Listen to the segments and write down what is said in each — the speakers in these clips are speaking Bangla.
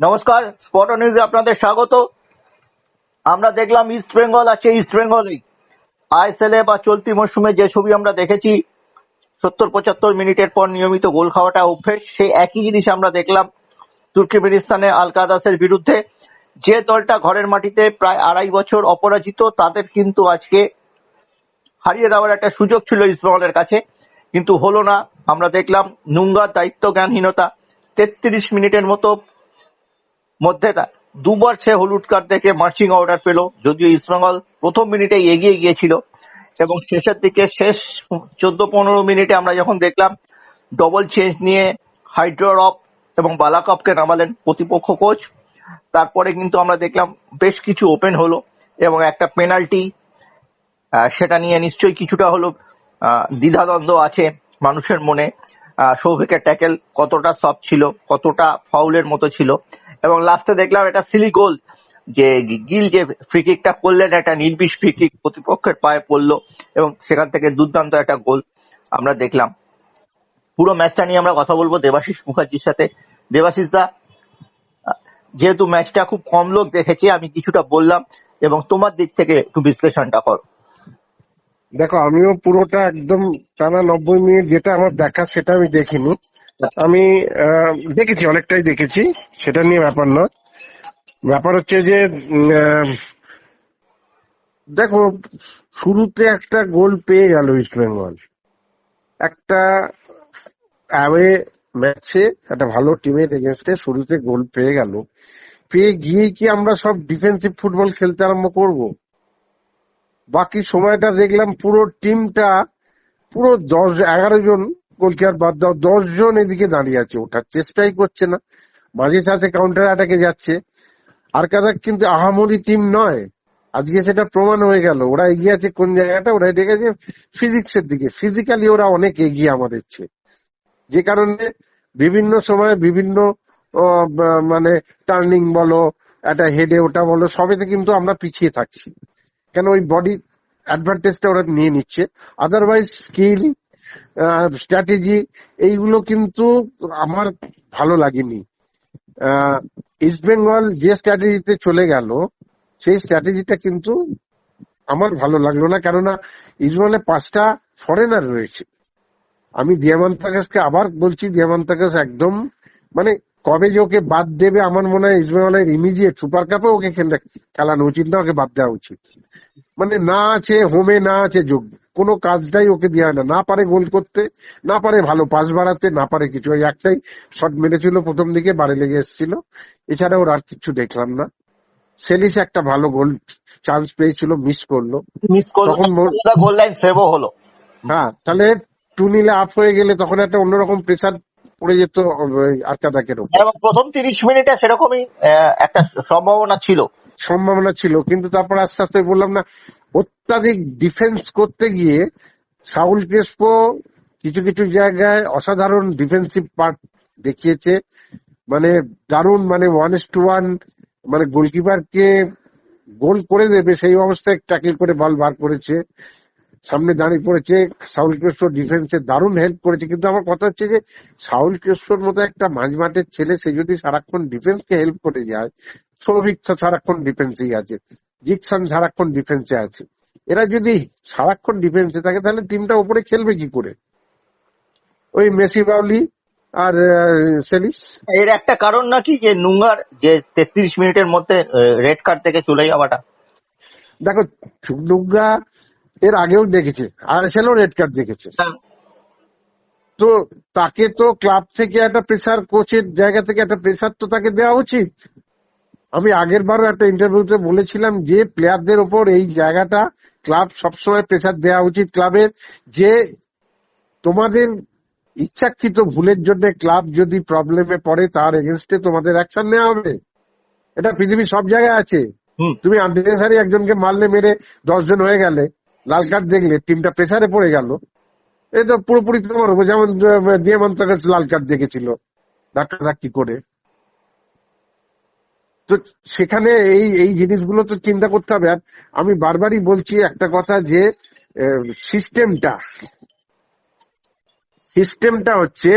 নমস্কার, স্পট নিউজে আপনাদের স্বাগত। আমরা দেখলাম ইস্ট বেঙ্গল আছে ইস্ট বেঙ্গলই আইএসএল বা চলতি মরশুমে যে ছবি আমরা দেখেছি সত্তর পঁচাত্তর মিনিটের পর নিয়মিত গোল খাওয়াটা অভ্যেস, সেই একই জিনিস আমরা দেখলাম তুর্কমেনিস্তানে আলকাদাসের বিরুদ্ধে। যে দলটা ঘরের মাটিতে প্রায় আড়াই বছর অপরাজিত, তাদের কিন্তু আজকে হারিয়ে দেওয়ার একটা সুযোগ ছিল ইস্টবেঙ্গলের কাছে, কিন্তু হলো না। আমরা দেখলাম নুঙ্গার দায়িত্ব জ্ঞানহীনতা তেত্রিশ মিনিটের মতো মধ্যে দুবার সে হলুদ কার্ড দেখে মার্চিং অর্ডার পেল, যদিও ইস্টবেঙ্গল প্রথম মিনিটে এগিয়ে গিয়েছিল। এবং শেষের দিকে শেষ চোদ্দ পনেরো মিনিটে আমরা যখন দেখলাম ডবল চেঞ্জ নিয়ে হাইড্রোরপ এবং বালাকপকে নামালেন প্রতিপক্ষ কোচ তারপরে কিন্তু আমরা দেখলাম বেশ কিছু ওপেন হলো এবং একটা পেনাল্টি সেটা নিয়ে নিশ্চয়ই কিছুটা হলো দ্বিধাদ্বন্দ্ব আছে মানুষের মনে। সৌভিকের ট্যাকেল কতটা সফট ছিল, কতটা ফাউলের মতো ছিল। এবং লাস্টে দেখলাম এটা সিলি গোল যে গিল যে ফ্রি কিকটা করলেন, একটা নির্বিষ ফ্রি কিক প্রতিপক্ষের পায়ে পড়ল এবং সেখান থেকে দুর্দান্ত একটা গোল আমরা দেখলাম। পুরো ম্যাচটা নিয়ে আমরা কথা বলব দেবাশিস মুখার্জির সাথে। দেবাশিস দা, যেহেতু ম্যাচটা খুব কম লোক দেখেছে, আমি কিছুটা বললাম এবং তোমার দিক থেকে একটু বিশ্লেষণটা করো। দেখো, আমিও পুরোটা একদম টানা নব্বই মিনিট যেটা আমার দেখা সেটা আমি দেখিনি। আমি দেখেছি, অনেকটাই দেখেছি। সেটা নিয়ে ব্যাপার নয়। ব্যাপার হচ্ছে যে দেখো, শুরুতে একটা গোল পেয়ে গেল ইস্ট বেঙ্গল একটা অ্যাওয়ে ম্যাচে একটা ভালো টিমের এগেনস্টে শুরুতে গোল পেয়ে গেল। পেয়ে গিয়ে কি আমরা সব ডিফেন্সিভ ফুটবল খেলতে আরম্ভ করব? বাকি সময়টা দেখলাম পুরো টিমটা পুরো দশ, এগারো জন গোলকিপার বাদ দাও দশ জন এদিকে দাঁড়িয়ে আছে ওঠার চেষ্টাই করছে না। মাঝে সাঝে কাউন্টার অ্যাটাকে যাচ্ছে। আর কাদা কিন্তু আহামরি টিম নয়। আজকে সেটা প্রমাণ হয়ে গেল। ওরা এগিয়ে আছে কোন জায়গাটা, ওরা দেখেছে ফিজিক্সের দিকে। ফিজিক্যালি ওরা অনেক এগিয়ে আমাদের চেয়ে। যে কারণে বিভিন্ন সময় বিভিন্ন মানে টার্নিং বলো, একটা হেডে ওটা বলো, সবেতে কিন্তু আমরা পিছিয়ে থাকছি। কেন ওই বডি অ্যাডভান্টেজটা ওরা নিয়ে নিচ্ছে। আদারওয়াইজ স্কিল স্ট্র্যাটেজি এইগুলো কিন্তু আমার ভালো লাগেনি। ইস্ট বেঙ্গল যে স্ট্র্যাটেজিতে চলে গেল, সেই স্ট্র্যাটেজিটা কিন্তু আমার ভালো লাগল না, কেননা ইস্টবেঙ্গলে পাঁচটা ফরেনার রয়েছে। আমি দিয়ামান্তাকাসকে আবার বলছি দিয়ামান্তাকাস একদম মানে কবে যে ওকে বাদ দেবে আমার মনে হয় ইস্টবেঙ্গলের ইমিডিয়েট সুপার কাপে ওকে খেলে খেলানো উচিত না ওকে বাদ দেওয়া উচিত। মানে না আছে হোমে না আছে যোগ কোনো কাজটাই ওকে দেওয়া হয় না। না পারে গোল করতে না পারে ভালো পাস বাড়াতে না পারে কিছু। ওই একটাই শট মেরেছিল প্রথম দিকে বাড়ি লেগে এসেছিল। এছাড়া ওর আর কিছু দেখলাম না। সেলিস একটা ভালো গোল চান্স পেয়েছিল মিস করল। মিস করল তখন গোল লাইন সেভও হলো। হ্যাঁ তাহলে টু নিলে আপ হয়ে গেলে তখন একটা অন্যরকম প্রেসার পড়ে যেত উপর। প্রথম তিরিশ মিনিটে সেরকমই একটা সম্ভাবনা ছিল। সম্ভাবনা ছিল কিন্তু তারপর আস্তে আস্তে বললাম না অত্যাধিক ডিফেন্স করতে গিয়ে সাউল ক্রেসপো কিছু কিছু জায়গায় অসাধারণ ডিফেন্সিভ পার্ট দেখিয়েছে। মানে দারুণ মানে ওয়ান টু ওয়ান মানে গোলকিপারকে গোল করে দেবে সেই অবস্থায় ট্যাকেল করে বল বার করেছে। সামনে দাঁড়িয়ে পড়েছে সাউল ক্রেসপো ডিফেন্সে দারুণ হেল্প করেছে। কিন্তু আমার কথা হচ্ছে যে সাউল ক্রেসপোর মতো একটা মাঝমাঠের ছেলে সে যদি সারাক্ষণ ডিফেন্সকে হেল্প করে যায় সৌভিক সারাক্ষণ ডিফেন্সেই আছে জিকসন সারাক্ষণ ডিফেন্সে আছে। এরা যদি সারাক্ষণ ডিফেন্সে থাকে তাহলে টিমটা উপরে খেলবে কি করে? ওই মেসি বাউলি আর সেলিস? এর একটা কারণ নাকি যে নুঙ্গার যে তেত্রিশ মিনিটের মধ্যে রেড কার্ড থেকে চলে যাওয়াটা? দেখো নুগা এর আগেও দেখেছে আর সেলও রেড কার্ড দেখেছে তো তাকে তো ক্লাব থেকে একটা প্রেসার কোচের জায়গা থেকে একটা প্রেসার তো তাকে দেওয়া উচিত। আমি আগের বারও একটা ইন্টারভিউতে বলেছিলাম যে প্লেয়ারদের ওপর এই জায়গাটা ক্লাব সবসময় প্রেসার দেওয়া উচিত ক্লাবের যে তোমাদের ইচ্ছাকৃত ভুলের জন্য ক্লাব যদি প্রবলেমে পড়ে তার এগেনস্টে তোমাদের অ্যাকশন নেওয়া হবে। এটা পৃথিবীর সব জায়গায় আছে। তুমি আননেসারি একজনকে মারলে মেরে দশজন হয়ে গেলে। লাল কার্ড দেখলে টিমটা প্রেসারে পড়ে গেল। তো পুরোপুরি তোমার যেমন দিয়ামন্ত কাছে লাল কার্ড দেখেছিল। ধাক্কা ধাক্কি করে। তো সেখানে এই এই জিনিসগুলো তো চিন্তা করতে হবে। আর আমি বারবারই বলছি একটা কথা যে সিস্টেমটা সিস্টেমটা হচ্ছে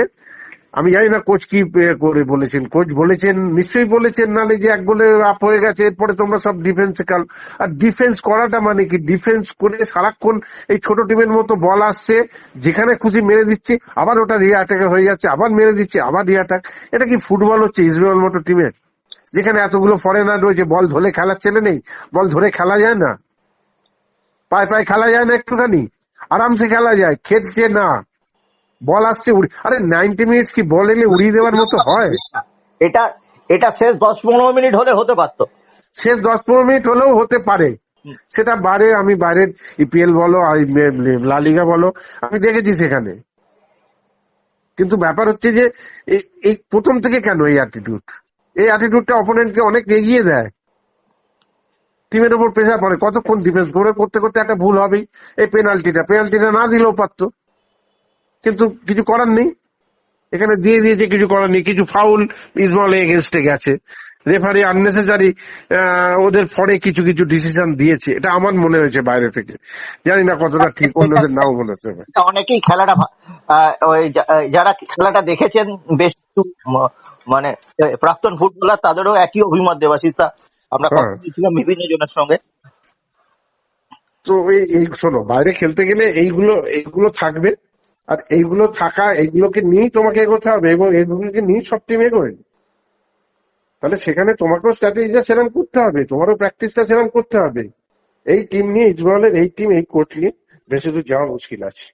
আমি জানি না কোচ কি করে বলেছেন। কোচ বলেছেন, নিশ্চয়ই বলেছেন, নালে যে এক গোলে আপ হয়ে গেছে, এরপরে তোমরা সব ডিফেন্সে কাল। আর ডিফেন্স করাটা মানে কি? ডিফেন্স করে সারাক্ষণ এই ছোট টিমের মতো বল আসছে, যেখানে খুশি মেরে দিচ্ছে, আবার ওটা রিয়া অ্যাটাকে হয়ে যাচ্ছে, আবার মেরে দিচ্ছে, আবার রিয়া অ্যাটাক এটা কি ফুটবল হচ্ছে ইসরায়েল মতো টিমের যেখানে এতগুলো ফরেনার রয়েছে বল ধরে খেলার ছেলে নেই বল ধরে খেলা যায় না। পায়ে পায়ে খেলা যায় না একটুখানি, আরামসে খেলা যায়, খেলছে না। বল আসছে উড়ি আরে নাইনটি মিনিটস কি বল এলে উড়িয়ে দেওয়ার মতো হয়? এটা এটা শেষ দশ পনেরো মিনিট হলে হতে পারতো। শেষ দশ পনেরো মিনিট হলেও হতে পারে। সেটা বারে আমি বাইরের ইপিএল বলো লালিগা বলো আমি দেখেছি সেখানে। কিন্তু ব্যাপার হচ্ছে যে এই- এই প্রথম থেকে কেন এই অ্যাটিটিউড এই অ্যাটিটিউডটা অপোনেন্টকে অনেক এগিয়ে দেয়। টিমের উপর প্রেশার পড়ে। কতক্ষণ ডিফেন্স করে করতে করতে একটা ভুল হবেই। এই পেনাল্টিটা পেনাল্টিটা না দিলেও পারতো। কিন্তু কিছু করার নেই। এখানে দিয়ে দিয়েছে কিছু করার নেই। কিছু ফাউল ইসমাল এগেনস্টে গেছে। রেফারি আননেসেসারি ওদের পরে কিছু কিছু ডিসিশন দিয়েছে। এটা আমার মনে হয়েছে বাইরে থেকে। জানি না কতটা ঠিক অন্যদের নাও মনে হতে পারে অনেকেই খেলাটা ওই যারা খেলাটা দেখেছেন বেশ কিছু মানে প্রাক্তন ফুটবলার তাদেরও একই অভিমত দেবাশিসা আমরা কথা হ্যাঁ। বলছিলাম বিভিন্ন জনের সঙ্গে। তো এই এই শোনো বাইরে খেলতে গেলে এইগুলো এইগুলো থাকবে। আর এইগুলো থাকা, এইগুলোকে নিয়েই তোমাকে এগোতে হবে এবং এইগুলোকে নিয়েই সব টিম এগোয়। তাহলে সেখানে তোমাকেও স্ট্র্যাটেজিটা সেরকম করতে হবে, তোমারও প্র্যাকটিসটা সেরকম করতে হবে। এই টিম নিয়ে ইসবলের এই টিম এই কোর্ট নিয়ে বেশি দূর যাওয়া মুশকিল আছে।